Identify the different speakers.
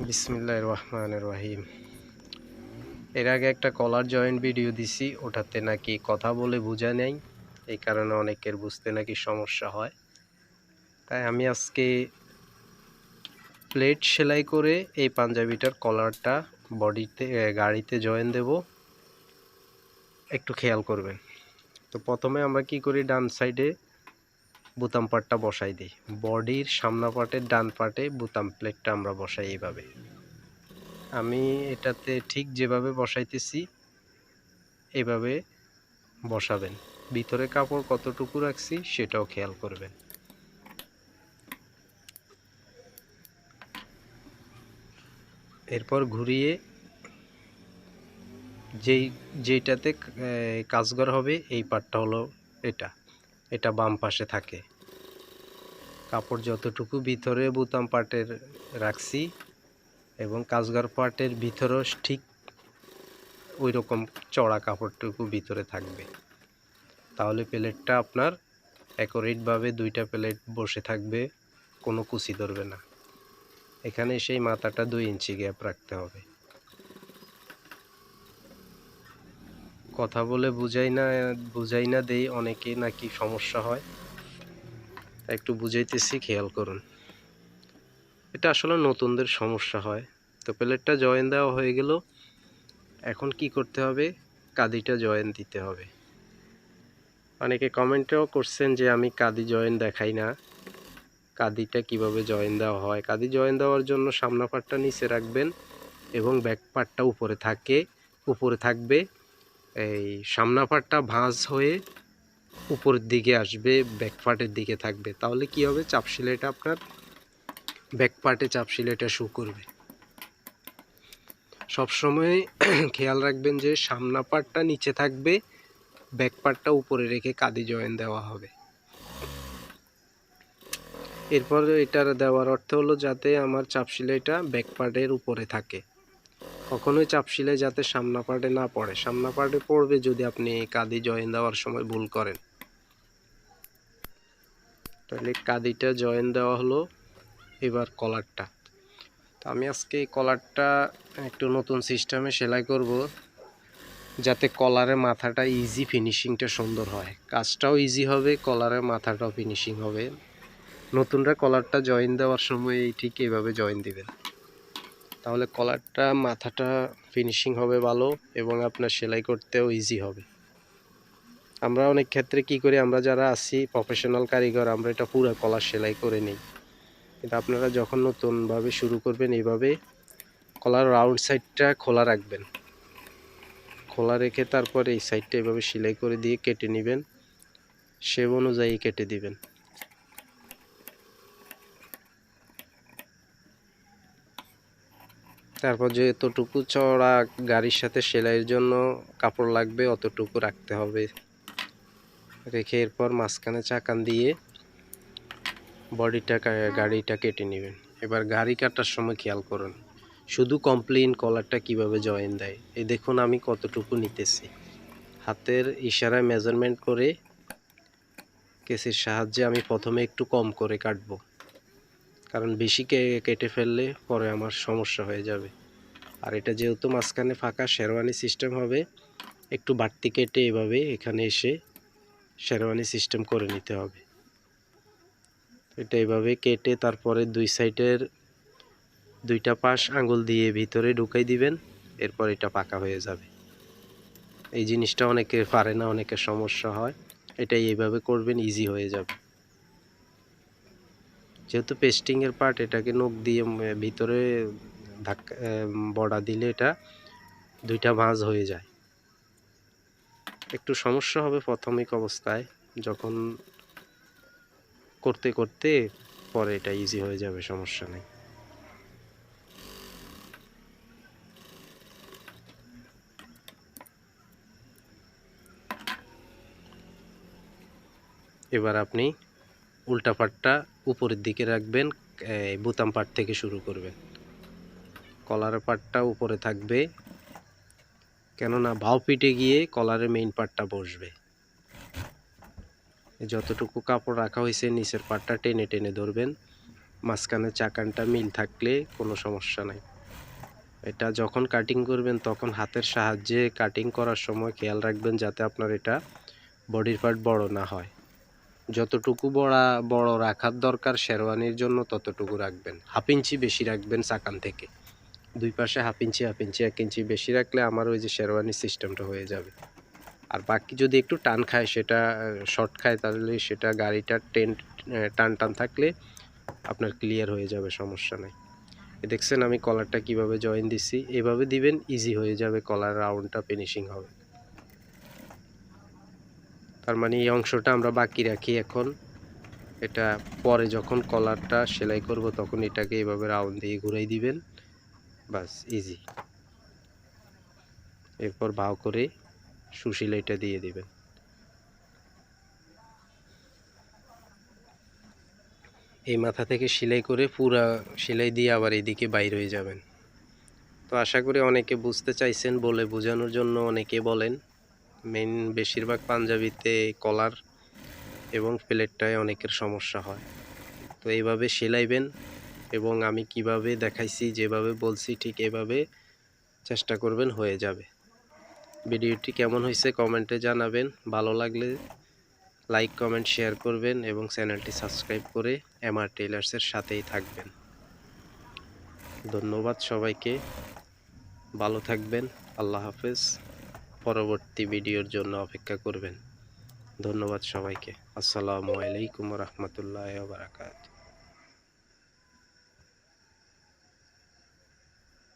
Speaker 1: বিসমিল্লাহ রহমান রহিম এর আগে একটা কলার জয়েন্ট ভিডিও দিছি, ওটাতে নাকি কথা বলে বোঝা নেই, এই কারণে অনেকের বুঝতে নাকি সমস্যা হয়। তাই আমি আজকে প্লেট সেলাই করে এই পাঞ্জাবিটার কলারটা বডিতে গাড়িতে জয়েন দেব। একটু খেয়াল করবেন। তো প্রথমে আমরা কি করি, ডান সাইডে বুতাম পাটটা বসাই দিই। বডির সামনা পাটের ডান পাটে বুতাম প্লেটটা আমরা বসাই এইভাবে। আমি এটাতে ঠিক যেভাবে বসাইতেছি এভাবে বসাবেন। ভিতরে কাপড় কতটুকু রাখছি সেটাও খেয়াল করবেন। এরপর ঘুরিয়ে যেই যেইটাতে এ, কাজঘর হবে এই পাটটা হলো এটা। এটা বাম পাশে থাকে। কাপড় যতটুকু ভিতরে বুতাম পাটের রাখছি এবং কাজগার পাটের ভিতরেও ঠিক ওই রকম চড়া কাপড়টুকু ভিতরে থাকবে। তাহলে প্লেটটা আপনার অ্যাকোরেটভাবে দুইটা প্লেট বসে থাকবে, কোনো কুচি ধরবে না। এখানে সেই মাথাটা দুই ইঞ্চি গ্যাপ রাখতে হবে। কথা বলে বুঝাই না বুঝাই না দেই, অনেকে নাকি সমস্যা হয়। একটু বুঝাইতেছি, খেয়াল করুন। এটা আসলে নতুনদের সমস্যা হয়। তো প্লেটটা জয়েন দেওয়া হয়ে গেল। এখন কি করতে হবে? কাদিটা জয়েন দিতে হবে। অনেকে কমেন্টেও করছেন যে, আমি কাদি জয়েন দেখাই না। কাদিটা কীভাবে জয়েন দেওয়া হয়? কাদি জয়েন দেওয়ার জন্য সামনা পাটটা নিচে রাখবেন এবং ব্যাক পাটটা উপরে থাকে, উপরে থাকবে। এই সামনা পাটটা ভাঁজ হয়ে উপরের দিকে আসবে ব্যাক পার্টের দিকে থাকবে। তাহলে কি হবে? চাপ সেলাইটা আপনার ব্যাক পার্টে চাপ সেলাইটা শু করবে। সবসময় খেয়াল রাখবেন যে সামনা পার্টটা নিচে থাকবে ব্যাক পার্টটা উপরে রেখে কাদি জয়েন দেওয়া হবে। এরপর এটার দেওয়ার অর্থ হলো যাতে আমার চাপ সেলাইটা ব্যাক পার্টের উপরে থাকে। কখনোই চাপ সেলাই যাতে সামনা পার্টে না পড়ে। সামনা পার্টে পড়বে যদি আপনি কাদি জয়েন দেওয়ার সময় ভুল করেন। তাহলে কাদিটা জয়েন দেওয়া হলো এবার কলারটা। তো আমি আজকে এই কলারটা একটু নতুন সিস্টেমে সেলাই করব, যাতে কলারের মাথাটা ইজি ফিনিশিংটা সুন্দর হয়। কাজটাও ইজি হবে, কলারের মাথাটাও ফিনিশিং হবে। নতুনরা কলারটা জয়েন দেওয়ার সময় ঠিক এইভাবে জয়েন দিবেন। তাহলে কলারটা, মাথাটা ফিনিশিং হবে ভালো এবং আপনার সেলাই করতেও ইজি হবে। আমরা অনেক ক্ষেত্রে কি করি, আমরা যারা আছি প্রফেশনাল কারিগর, আমরা এটা পুরো কলার সেলাই করে নিই। কিন্তু আপনারা যখন নতুনভাবে শুরু করবেন, এইভাবে কলার রাউন্ড সাইডটা খোলা রাখবেন। খোলা রেখে তারপরে এই সাইডটা এভাবে সেলাই করে দিয়ে কেটে নেবেন। সে অনুযায়ী কেটে দিবেন। তারপর যে এতটুকু চড়া গাড়ির সাথে সেলাইয়ের জন্য কাপড় লাগবে, অতটুকু রাখতে হবে। রেখে এরপর মাঝখানে চাকান দিয়ে বডিটা, গাড়িটা কেটে নেবেন। এবার গাড়ি কাটার সময় খেয়াল করুন, শুধু কমপ্লেন কলারটা কীভাবে জয়েন দেয়। এই দেখুন আমি কতটুকু নিতেছি। হাতের ইশারায় মেজারমেন্ট করে কেসের সাহায্যে আমি প্রথমে একটু কম করে কাটবো। কারণ বেশি কেটে ফেললে পরে আমার সমস্যা হয়ে যাবে। আর এটা যেহেতু মাঝখানে ফাঁকা শেরওয়ানি সিস্টেম হবে, একটু বাড়তি কেটে এভাবে এখানে এসে শেরওয়ানি সিস্টেম করে নিতে হবে। এটা এভাবে কেটে তারপরে দুই সাইডের দুইটা পাশ আঙ্গুল দিয়ে ভিতরে ঢুকাই দিবেন, এরপর এটা পাকা হয়ে যাবে। এই জিনিসটা অনেকে পারে না, অনেকের সমস্যা হয়। এটাই এইভাবে করবেন ইজি হয়ে যাবে। যেহেতু পেস্টিংয়ের পার্ট এটাকে নখ দিয়ে ভিতরে ধাক্কা বড়া দিলে এটা দুইটা ভাঁজ হয়ে যায়। একটু সমস্যা হবে প্রাথমিক অবস্থায়, যখন করতে করতে পরে এটা ইজি হয়ে যাবে, সমস্যা নেই। এবার আপনি উল্টা পাটটা উপরের দিকে রাখবেন বোতাম পাট থেকে শুরু করবেন। কলারের পাটটা উপরে থাকবে, কেননা ভাও পিটে গিয়ে কলারের মেইন পাটটা বসবে। যতটুকু কাপড় রাখা হয়েছে, নিচের পাটটা টেনে টেনে ধরবেন। মাঝখানে চাকানটা মিল থাকলে কোনো সমস্যা নাই। এটা যখন কাটিং করবেন, তখন হাতের সাহায্যে কাটিং করার সময় খেয়াল রাখবেন, যাতে আপনার এটা বডির পার্ট বড় না হয়। যতটুকু বড়া, বড় রাখার দরকার শেরওয়ানির জন্য ততটুকু রাখবেন। হাফ ইঞ্চি বেশি রাখবেন চাকান থেকে। দুই পাশে হাফ ইঞ্চি হাফ ইঞ্চি, এক ইঞ্চি বেশি রাখলে আমার ওই যে শেরওয়ানির সিস্টেমটা হয়ে যাবে। আর বাকি যদি একটু টান খায়, সেটা, শর্ট খায়, তাহলে সেটা গাড়িটার টেন টান টান থাকলে আপনার ক্লিয়ার হয়ে যাবে, সমস্যা নাই। দেখছেন আমি কলারটা কীভাবে জয়েন দিছি? এভাবে দিবেন ইজি হয়ে যাবে, কলার রাউন্ডটা ফিনিশিং হবে। তার মানে এই অংশটা আমরা বাকি রাখি এখন। এটা পরে যখন কলারটা সেলাই করব তখন এটাকে এভাবে রাউন্ড দিয়ে ঘুরাই দিবেন। বাস ইজি এরপর ভাও করে সুশিলাইটা দিয়ে দিবেন। এই মাথা থেকে সেলাই করে পুরা সেলাই দিয়ে আবার এদিকে বাইর হয়ে যাবেন। তো আশা করি অনেকে বুঝতে চাইছেন বলে বোঝানোর জন্য অনেকে বলেন। মেন বেশিরভাগ পাঞ্জাবিতে কলার এবং প্লেটটায় অনেকের সমস্যা হয়। তো এইভাবে সেলাইবেন এবং আমি কীভাবে দেখাইছি, যেভাবে বলছি, ঠিক এভাবে চেষ্টা করবেন, হয়ে যাবে। ভিডিওটি কেমন হয়েছে কমেন্টে জানাবেন। ভালো লাগলে লাইক কমেন্ট শেয়ার করবেন এবং চ্যানেলটি সাবস্ক্রাইব করে এমআর টেলার্সের সাথেই থাকবেন। ধন্যবাদ সবাইকে। ভালো থাকবেন। আল্লাহ হাফেজ। পরবর্তী ভিডিওর জন্য অপেক্ষা করবেন। ধন্যবাদ সবাইকে। আসসালামু আলাইকুম রহমতুল্লাহ বারাকাত